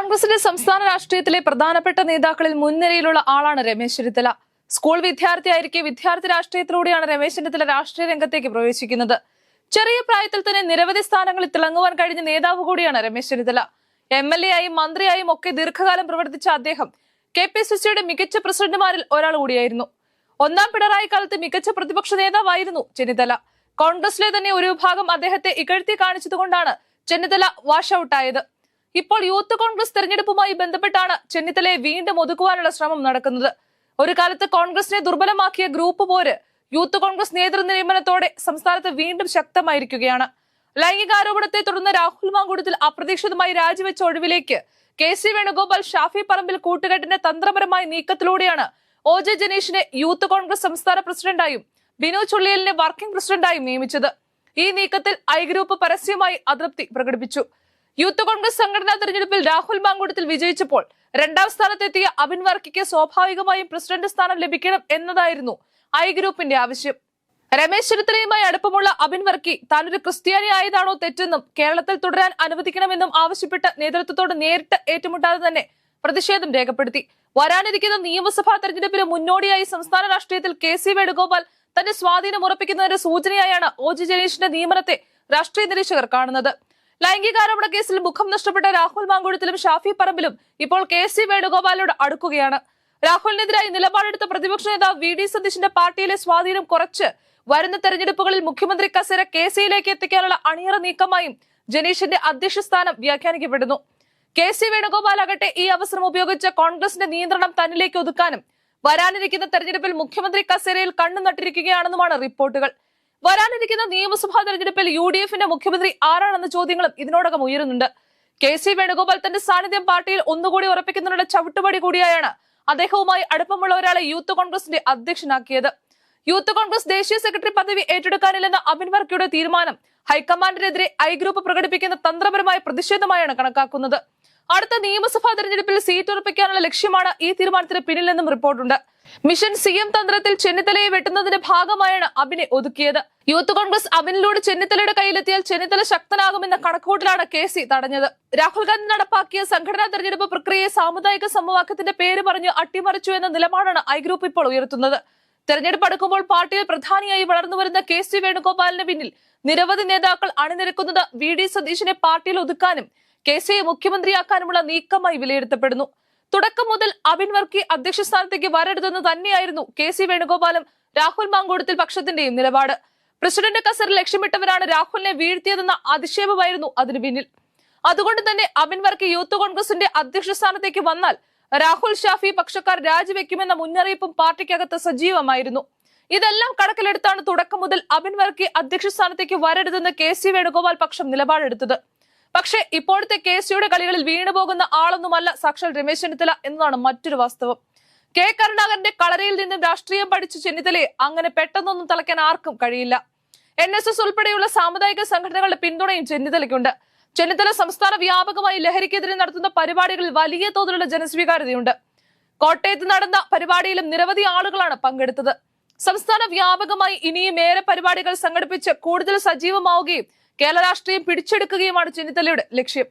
കോൺഗ്രസിന്റെ സംസ്ഥാന രാഷ്ട്രീയത്തിലെ പ്രധാനപ്പെട്ട നേതാക്കളിൽ മുൻനിരയിലുള്ള ആളാണ് രമേശ് ചെന്നിത്തല. സ്കൂൾ വിദ്യാർത്ഥിയായിരിക്കെ വിദ്യാർത്ഥി രാഷ്ട്രീയത്തിലൂടെയാണ് രമേശ് ചെന്നിത്തല രാഷ്ട്രീയ രംഗത്തേക്ക് പ്രവേശിക്കുന്നത്. ചെറിയ പ്രായത്തിൽ തന്നെ നിരവധി സ്ഥാനങ്ങളിൽ തിളങ്ങുവാൻ കഴിഞ്ഞ നേതാവ് കൂടിയാണ് Ramesh Chennithala. M L A ആയും മന്ത്രിയായും ഒക്കെ ദീർഘകാലം പ്രവർത്തിച്ച അദ്ദേഹം കെ പി സി സിയുടെ മികച്ച പ്രസിഡന്റുമാരിൽ ഒരാൾ കൂടിയായിരുന്നു. ഒന്നാം പിണറായി കാലത്ത് മികച്ച പ്രതിപക്ഷ നേതാവായിരുന്നു ചെന്നിത്തല. കോൺഗ്രസിലെ തന്നെ ഒരു വിഭാഗം അദ്ദേഹത്തെ ഇകഴ്ത്തി കാണിച്ചതുകൊണ്ടാണ് ചെന്നിത്തല വാഷ് ഔട്ടായത് ഇപ്പോൾ യൂത്ത് കോൺഗ്രസ് തെരഞ്ഞെടുപ്പുമായി ബന്ധപ്പെട്ടാണ് ചെന്നിത്തലയെ വീണ്ടും ഒതുക്കുവാനുള്ള ശ്രമം നടക്കുന്നത്. ഒരു കാലത്ത് കോൺഗ്രസിനെ ദുർബലമാക്കിയ ഗ്രൂപ്പ് പോര് യൂത്ത് കോൺഗ്രസ് നേതൃനിയമനത്തോടെ സംസ്ഥാനത്ത് വീണ്ടും ശക്തമായിരിക്കുകയാണ്. ലൈംഗികാരോപണത്തെ തുടർന്ന് രാഹുൽ മാങ്കൂടത്തിൽ അപ്രതീക്ഷിതമായി രാജിവെച്ച ഒഴിവിലേക്ക് കെ സി വേണുഗോപാൽ ഷാഫി പറമ്പിൽ കൂട്ടുകെട്ടിന്റെ തന്ത്രപരമായ നീക്കത്തിലൂടെയാണ് ഒ ജെ ജനീഷിനെ യൂത്ത് കോൺഗ്രസ് സംസ്ഥാന പ്രസിഡന്റായും ബിനു ചുള്ളിയലിനെ വർക്കിംഗ് പ്രസിഡന്റായും നിയമിച്ചത്. ഈ നീക്കത്തിൽ ഐ ഗ്രൂപ്പ് പരസ്യമായി അതൃപ്തി പ്രകടിപ്പിച്ചു. യൂത്ത് കോൺഗ്രസ് സംഘടനാ തെരഞ്ഞെടുപ്പിൽ രാഹുൽ മാങ്കൂട്ടത്തിൽ വിജയിച്ചപ്പോൾ രണ്ടാം സ്ഥാനത്തെത്തിയ അബിൻ വർക്കിക്ക് സ്വാഭാവികമായും പ്രസിഡന്റ് സ്ഥാനം ലഭിക്കണം എന്നതായിരുന്നു ഐ ഗ്രൂപ്പിന്റെ ആവശ്യം. രമേശ് ചെന്നിത്തലയുമായി അടുപ്പമുള്ള അബിൻ വർക്കി താനൊരു ക്രിസ്ത്യാനി ആയതാണോ തെറ്റെന്നും കേരളത്തിൽ തുടരാൻ അനുവദിക്കണമെന്നും ആവശ്യപ്പെട്ട് നേതൃത്വത്തോട് നേരിട്ട് ഏറ്റുമുട്ടാതെ തന്നെ പ്രതിഷേധം രേഖപ്പെടുത്തി. വരാനിരിക്കുന്ന നിയമസഭാ തെരഞ്ഞെടുപ്പിന് മുന്നോടിയായി സംസ്ഥാന രാഷ്ട്രീയത്തിൽ കെ സി വേണുഗോപാൽ തന്റെ സ്വാധീനം ഉറപ്പിക്കുന്നതിന്റെ സൂചനയായാണ് ഒ ജി ജനീഷിന്റെ നിയമനത്തെ രാഷ്ട്രീയ നിരീക്ഷകർ കാണുന്നത്. ലൈംഗികാരോപണ കേസിൽ മുഖം നഷ്ടപ്പെട്ട രാഹുൽ മാങ്കുഴത്തിലും ഷാഫി പറമ്പിലും ഇപ്പോൾ കെ സി വേണുഗോപാലിനോട് അടുക്കുകയാണ്. രാഹുലിനെതിരായി നിലപാടെടുത്ത പ്രതിപക്ഷ നേതാവ് വി ഡി സതീശിന്റെ പാർട്ടിയിലെ സ്വാധീനം കുറച്ച് വരുന്ന തെരഞ്ഞെടുപ്പുകളിൽ മുഖ്യമന്ത്രി കസേര കെ സിയിലേക്ക് എത്തിക്കാനുള്ള അണിയറ നീക്കമായും ജനീഷിന്റെ അധ്യക്ഷ സ്ഥാനം വ്യാഖ്യാനിക്കപ്പെടുന്നു. കെ സി വേണുഗോപാൽ ആകട്ടെ ഈ അവസരം ഉപയോഗിച്ച് കോൺഗ്രസിന്റെ നിയന്ത്രണം തന്നിലേക്ക് ഒതുക്കാനും വരാനിരിക്കുന്ന തെരഞ്ഞെടുപ്പിൽ മുഖ്യമന്ത്രി കസേരയിൽ കണ്ണു നട്ടിരിക്കുകയാണെന്നുമാണ് റിപ്പോർട്ടുകൾ. വരാനിരിക്കുന്ന നിയമസഭാ തെരഞ്ഞെടുപ്പിൽ യു ഡി എഫിന്റെ മുഖ്യമന്ത്രി ആരാണെന്ന ചോദ്യങ്ങളും ഇതിനോടകം ഉയരുന്നുണ്ട്. കെ സി വേണുഗോപാൽ തന്റെ സാന്നിധ്യം പാർട്ടിയിൽ ഒന്നുകൂടി ഉറപ്പിക്കുന്നതിനുള്ള ചവിട്ടുപടി കൂടിയായാണ് അദ്ദേഹവുമായി അടുപ്പമുള്ള ഒരാളെ യൂത്ത് കോൺഗ്രസിന്റെ അധ്യക്ഷനാക്കിയത്. യൂത്ത് കോൺഗ്രസ് ദേശീയ സെക്രട്ടറി പദവി ഏറ്റെടുക്കാനില്ലെന്ന അമിൻ വർക്കിയുടെ തീരുമാനം ഹൈക്കമാൻഡിനെതിരെ ഐ ഗ്രൂപ്പ് പ്രകടിപ്പിക്കുന്ന തന്ത്രപരമായ പ്രതിഷേധമായാണ് കണക്കാക്കുന്നത്. അടുത്ത നിയമസഭാ തെരഞ്ഞെടുപ്പിൽ സീറ്റ് ഉറപ്പിക്കാനുള്ള ലക്ഷ്യമാണ് ഈ തീരുമാനത്തിന് പിന്നിലെന്നും റിപ്പോർട്ടുണ്ട്. മിഷൻ സി എം തന്ത്രത്തിൽ ചെന്നിത്തലയെ വെട്ടുന്നതിന്റെ ഭാഗമായാണ് അബിനെ ഒതുക്കിയത്. യൂത്ത് കോൺഗ്രസ് അബിനിലൂടെ ചെന്നിത്തലയുടെ കയ്യിലെത്തിയാൽ ചെന്നിത്തല ശക്തനാകുമെന്ന കണക്കുകൂട്ടലാണ് കെ സി തടഞ്ഞത്. രാഹുൽ ഗാന്ധി നടപ്പാക്കിയ സംഘടനാ തെരഞ്ഞെടുപ്പ് പ്രക്രിയയെ സാമുദായിക സമവാക്യത്തിന്റെ പേര് പറഞ്ഞ് അട്ടിമറിച്ചു എന്ന നിലപാടാണ് ഐ ഗ്രൂപ്പ് ഇപ്പോൾ ഉയർത്തുന്നത്. തെരഞ്ഞെടുപ്പ് അടുക്കുമ്പോൾ പാർട്ടിയിൽ പ്രധാനിയായി വളർന്നുവരുന്ന കെ സി വേണുഗോപാലിന് പിന്നിൽ നിരവധി നേതാക്കൾ അണിനിരക്കുന്നത് വി ഡി സതീശിനെ പാർട്ടിയിൽ ഒതുക്കാനും കെ സിയെ മുഖ്യമന്ത്രിയാക്കാനുമുള്ള നീക്കമായി വിലയിരുത്തപ്പെടുന്നു. തുടക്കം മുതൽ അബിൻ വർക്കി അധ്യക്ഷ സ്ഥാനത്തേക്ക് വരരുതെന്ന് തന്നെയായിരുന്നു കെ സി വേണുഗോപാലും രാഹുൽ മാങ്കോടത്തിൽ പക്ഷത്തിന്റെയും നിലപാട്. പ്രസിഡന്റ് കസർ ലക്ഷ്യമിട്ടവരാണ് രാഹുലിനെ വീഴ്ത്തിയതെന്ന അധിക്ഷേപമായിരുന്നു അതിന് പിന്നിൽ. അതുകൊണ്ട് തന്നെ അബിൻ വർക്കി യൂത്ത് കോൺഗ്രസിന്റെ അധ്യക്ഷ സ്ഥാനത്തേക്ക് വന്നാൽ രാഹുൽ ഷാഫി പക്ഷക്കാർ രാജിവെക്കുമെന്ന മുന്നറിയിപ്പും പാർട്ടിക്കകത്ത് സജീവമായിരുന്നു. ഇതെല്ലാം കണക്കിലെടുത്താണ് തുടക്കം മുതൽ അബിൻ വർക്കി അധ്യക്ഷ സ്ഥാനത്തേക്ക് വരരുതെന്ന് കെ സി വേണുഗോപാൽ പക്ഷം നിലപാടെടുത്തത്. പക്ഷേ ഇപ്പോഴത്തെ കെ സിയുടെ കളികളിൽ വീണുപോകുന്ന ആളൊന്നുമല്ല സാക്ഷാൽ രമേശ് ചെന്നിത്തല എന്നതാണ് മറ്റൊരു വാസ്തവം. കെ. കരുണാകരന്റെ കളരിയിൽ നിന്ന് രാഷ്ട്രീയം പഠിച്ച ചെന്നിത്തലയെ അങ്ങനെ പെട്ടെന്നൊന്നും തളയ്ക്കാൻ ആർക്കും കഴിയില്ല. എൻ എസ് എസ് ഉൾപ്പെടെയുള്ള സാമുദായിക സംഘടനകളുടെ പിന്തുണയും ചെന്നിത്തലയ്ക്കുണ്ട്. ചെന്നിത്തല സംസ്ഥാന വ്യാപകമായി ലഹരിക്കെതിരെ നടത്തുന്ന പരിപാടികളിൽ വലിയ തോതിലുള്ള ജനസ്വീകാര്യതയുണ്ട്. കോട്ടയത്ത് നടന്ന പരിപാടിയിലും നിരവധി ആളുകളാണ് പങ്കെടുത്തത്. സംസ്ഥാന വ്യാപകമായി ഇനിയും ഏറെ പരിപാടികൾ സംഘടിപ്പിച്ച് കൂടുതൽ സജീവമാവുകയും കേരള രാഷ്ട്രീയം പിടിച്ചെടുക്കുകയുമാണ് ചെന്നിത്തലയുടെ ലക്ഷ്യം.